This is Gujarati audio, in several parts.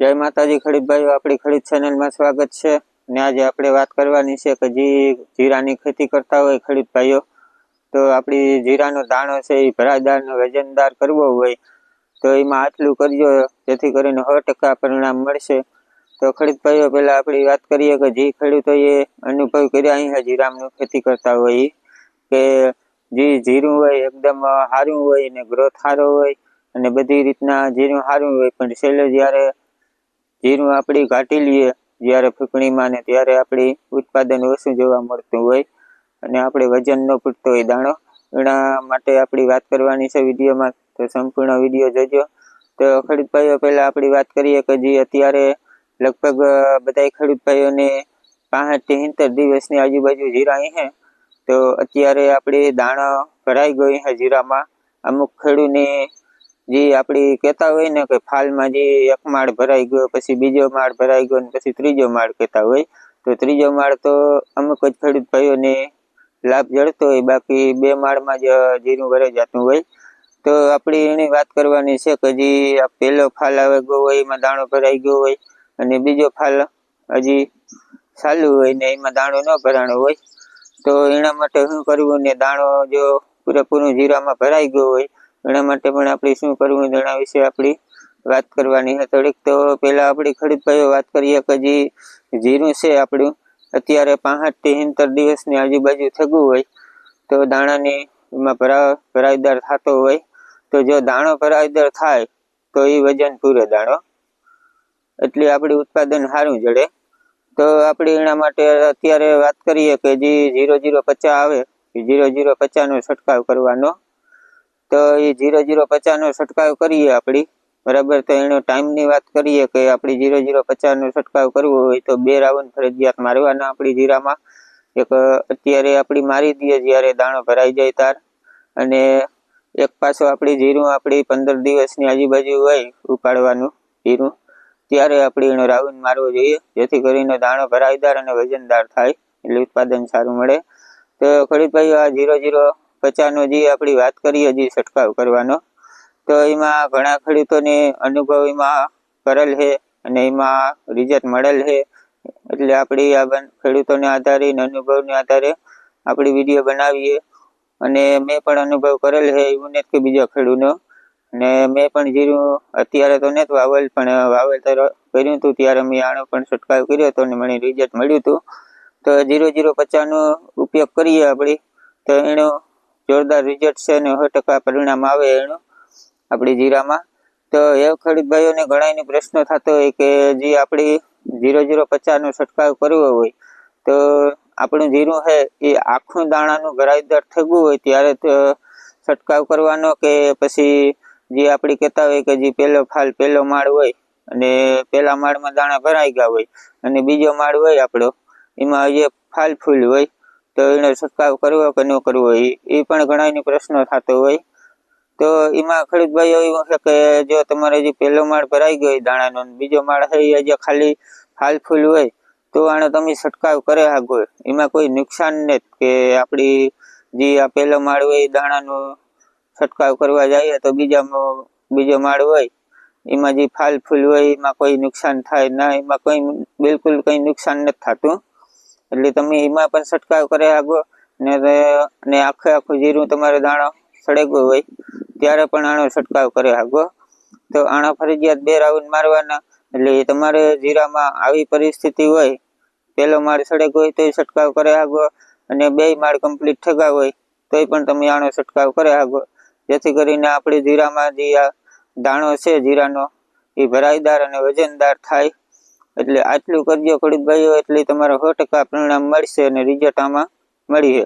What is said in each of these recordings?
જય માતાજી ખડીત ભાઈઓ આપણી ખડીત ચેનલમાં સ્વાગત છે. ને આજે આપણે વાત કરવાની છે કે જે, જીરાની ખેતી કરતા હોય ખડીત ભાઈઓ તો આપણી જીરાનો દાણો છે એ ભરાદારનો વજનદાર કરવો હોય, તો એમાં આટલું કરજો, જેથી કરીને સો ટકા પરિણામ મળશે. તો ખડીત ભાઈઓ પહેલાં આપણી વાત કરીએ કે જે ખેડૂતોએ અનુભવ કર્યા, અહીંયા જીરામનું ખેતી કરતા હોય, કે જે જીરું હોય, એકદમ સારું હોય ને ગ્રોથ સારો હોય, અને બધી રીતના જીરું સારું હોય, પણ છેલ્લે જ્યારે જીરું આપણી ઘાટી લઈએ જ્યારે ફૂંકણીમાં ને ત્યારે આપણી ઉત્પાદન ઓછું જોવા મળતું હોય અને આપણે વજન ન પૂરતો હોય દાણો. એના માટે આપણી વાત કરવાની છે વિડીયોમાં. તો સંપૂર્ણ વીડિયો જોજો. તો ખેડૂત ભાઈઓ આપણી વાત કરીએ કે જે અત્યારે લગભગ બધા ખેડૂત ભાઈઓને પાંસઠથી સિત્તેર દિવસની આજુબાજુ જીરા હે તો અત્યારે આપણે દાણો ભરાઈ ગયો છે જીરામાં. અમુક ખેડૂને જે આપણી કહેતા હોય ને કે ફાલમાં જે એક માળ ભરાઈ ગયો, પછી બીજો માળ ભરાઈ ગયો ને પછી ત્રીજો માળ કહેતા હોય, તો ત્રીજો માળ તો અમુક જ ખેડૂત ભાઈઓને લાભ જળતો હોય, બાકી બે માળમાં જ જીરું ભરાઈ જતું હોય. તો આપણી એની વાત કરવાની છે કે હજી આ પહેલો ફાલ આવે ગયો હોય, એમાં દાણો ભરાઈ ગયો હોય, અને બીજો ફાલ હજી ચાલુ હોય ને એમાં દાણો ન ભરાણો હોય, તો એના માટે શું કરવું ને દાણો જો પૂરેપૂરું જીરામાં ભરાઈ ગયો હોય એના માટે પણ આપણે શું કરવું એના વિશે આપણી વાત કરવાની છે. થોડીક તો પહેલાં આપણી ખેડૂત ભાઈઓ વાત કરીએ કે જે જીરું છે આપણું. અત્યારે પાંસઠથી સિત્તેર દિવસની આજુબાજુ થગું હોય તો દાણાની એમાં ભરા, ભરાઈદાર થતો હોય તો જો દાણો ભરાઈદાર થાય તો એ વજન પૂરે દાણો. એટલે આપણી ઉત્પાદન સારું જડે. તો આપણે એના માટે અત્યારે વાત કરીએ કે જે જીરો જીરો પચાસ આવે જીરો જીરો પચાસનો છંટકાવ કરવાનો. તો એ જીરો જીરો પચાસનો છંટકાવ કરીએ આપણી. બરાબર? તો એનો ટાઈમની વાત કરીએ કે આપણી જીરો જીરો પચાસનો છંટકાવ કરવો હોય તો બે રાઉન્ડ ફરજિયાત મારવાના આપણી જીરામાં. એક અત્યારે આપણી મારી દઈએ જ્યારે દાણો ભરાઈ જાય તાર. અને એક પાછો આપણી જીરું આપણી પંદર દિવસની આજુબાજુ હોય ઉપાડવાનું જીરું. ત્યારે આપણે એનો રાઉન્ડ મારવો જોઈએ. જેથી કરીને દાણો ભરાઈદાર અને વજનદાર થાય. એટલે ઉત્પાદન સારું મળે. તો ખડીભાઈ આ જીરો જીરો પચાસનો જે આપણી વાત કરીએ, જે છંટકાવ કરવાનો, તો એમાં ઘણા ખેડૂતોને અનુભવ એમાં કરેલ છે અને એમાં રિઝલ્ટ મળેલ છે. એટલે આપણી આ ખેડૂતોને આધારે અનુભવને આધારે આપણી વીડિયો બનાવીએ. અને મેં પણ અનુભવ કરેલ છે એવું નથી કે બીજા ખેડૂતનો. ને મેં પણ જીરું, અત્યારે તો નથી વાવેલ, પણ વાવેતર કર્યું હતું. ત્યારે મેં આનો પણ છંટકાવ કર્યો હતો અને મને રિઝલ્ટ મળ્યું હતું. તો જીરો જીરો પચાસનો ઉપયોગ કરીએ આપણે. તો એનો જોરદાર રિઝલ્ટ છે ને સો ટકા પરિણામ આવે એનું આપણી જીરામાં. તો એ ખેડૂત ભાઈઓને ઘણાને પ્રશ્ન થતો હોય કે જે આપણી જીરો ઝીરો પચાસનો છંટકાવ કરવો હોય, તો આપણું જીરું છે એ આખું દાણાનું ભરાઈદાર થગવું હોય ત્યારે તો છંટકાવ કરવાનો કે પછી જે આપણી કહેતા હોય કે જે પહેલો ફાલ પહેલો માળ હોય અને પહેલા માળમાં દાણા ભરાઈ ગયા હોય અને બીજો માળ હોય આપણો, એમાં જે ફાલ ફૂલ હોય તો એનો છંટકાવ કરવો કે ન કરવો એ પણ ઘણાની પ્રશ્નો થતો હોય. તો એમાં ખેડૂત એવું છે કે જો તમારે જે પહેલો માળ ભરાઈ ગયો દાણાનો બીજો માળ છે એ ખાલી ફાલ ફૂલ હોય, તો આનો તમે છંટકાવ કરે આગો એમાં કોઈ નુકસાન નથી કે આપણી જે આ પહેલો માળ હોય દાણાનો છંટકાવ કરવા જઈએ તો બીજામાં બીજો માળ હોય. એમાં જે ફાલ ફૂલ હોય એમાં કોઈ નુકસાન થાય ના, એમાં કોઈ બિલકુલ કંઈ નુકસાન નથી થતું. એટલે તમે એમાં પણ છંટકાવ કરી આગો. ને આખે આખું જીરું તમારે દાણો સળગ્યો હોય, ત્યારે પણ આનો છંટકાવ કરી આગો. તો આણા ફરજિયાત બે રાઉન્ડ મારવાના. એટલે તમારે જીરામાં આવી પરિસ્થિતિ હોય પહેલો માળ સળેગો હોય તોય છંટકાવ કરે આગો. અને બે માળ કમ્પ્લીટ ઠગા હોય તોય પણ તમે આનો છંટકાવ કરે આગો. જેથી કરીને આપણે જીરામાં જે આ દાણો છે, જીરાનો, એ ભરાઈદાર અને વજનદાર થાય. એટલે આટલું કરજો ખડીતભાઈઓ ભાઈઓ, એટલે તમારે સો ટકા પરિણામ મળશે અને રિઝલ્ટ આમાં મળી છે.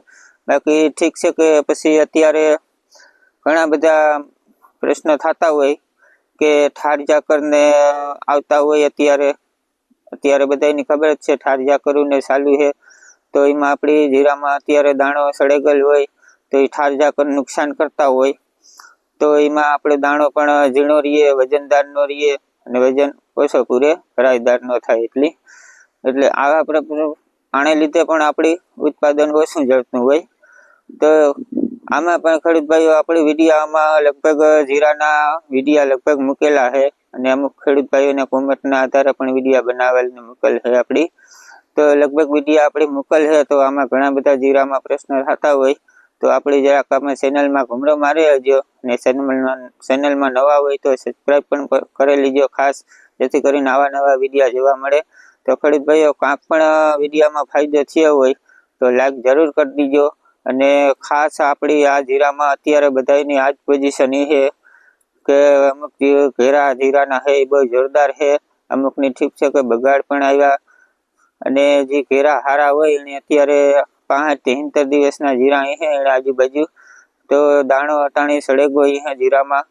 બાકી ઠીક છે કે પછી અત્યારે ઘણા બધા પ્રશ્ન થતા હોય કે ઠાર જાકરને આવતા હોય અત્યારે. અત્યારે બધાની ખબર જ છે ઠાર જાકરું ને ચાલુ છે. તો એમાં આપણી જીરામાં અત્યારે દાણો સળેગલ હોય તો એ ઠાર ઝાકર નુકસાન કરતા હોય. તો એમાં આપણે દાણો પણ ઝીણો રહીએ, વજનદારનો રહીએ અને વજન ઓછો પૂરે ભરાઈદાર ન થાય એટલી. એટલે આવા આને લીધે પણ આપણી ઉત્પાદન ઓછું જળતું હોય. તો આમાં પણ ખેડૂતભાઈઓ આપણી વિડીયામાં લગભગ જીરાના વિડીયા લગભગ મૂકેલા છે. અને અમુક ખેડૂતભાઈઓને કોમેન્ટના આધારે પણ વિડીયા બનાવેલ ને મોકલ છે આપણી. તો લગભગ વિડીયા આપણી મૂકેલ છે, તો આમાં ઘણા બધા જીરામાં પ્રશ્ન થતા હોય. તો આપણી જરાક આપણે ચેનલમાં ઘૂમરો મારી લેજો અને ચેનલમાં ચેનલમાં નવા હોય તો સબસ્ક્રાઈબ પણ કરી લેજો ખાસ. જેથી કરીને આવા નવા વિડીયા જોવા મળે. તો ખેડૂત ભાઈઓ, કાંક પણ વિડીયામાં ફાયદો થયો હોય, તો લાઈક જરૂર કરી દીજો. અને ખાસ આપણી આ જીરામાં અત્યારે બધાની આ જ પોઝિશન એ છે કે અમુક ઘેરા જીરાના છે એ બહુ જોરદાર છે. અમુકની ઠીક છે કે બગાડ પણ આવ્યા. અને જે ઘેરા હારા હોય, એને અત્યારે પાંચ તેહત્તર દિવસના જીરા છે એને આજુબાજુ. તો દાણો અટાણી સળેગો એ જીરામાં.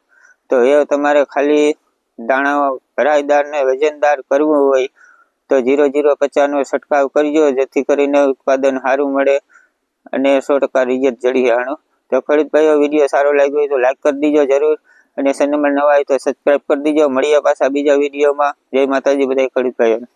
તો એ તમારે ખાલી દાણા ભરાઈદાર વજનદાર કરવું હોય તો જીરો જીરો પચાસનો છંટકાવ કરજો, જેથી કરીને ઉત્પાદન સારું મળે અને સો ટકા રિઝલ્ટ જડી આણું તો ભાઈઓ, વીડિયો સારો લાગ્યો હોય તો લાઈક કરી દીજો જરૂર અને ચેનલમાં નવા હોય તો સબસ્ક્રાઈબ કરી દીજો. મળીએ પાછા બીજા વિડીયોમાં. જય માતાજી બધા ભાઈઓને.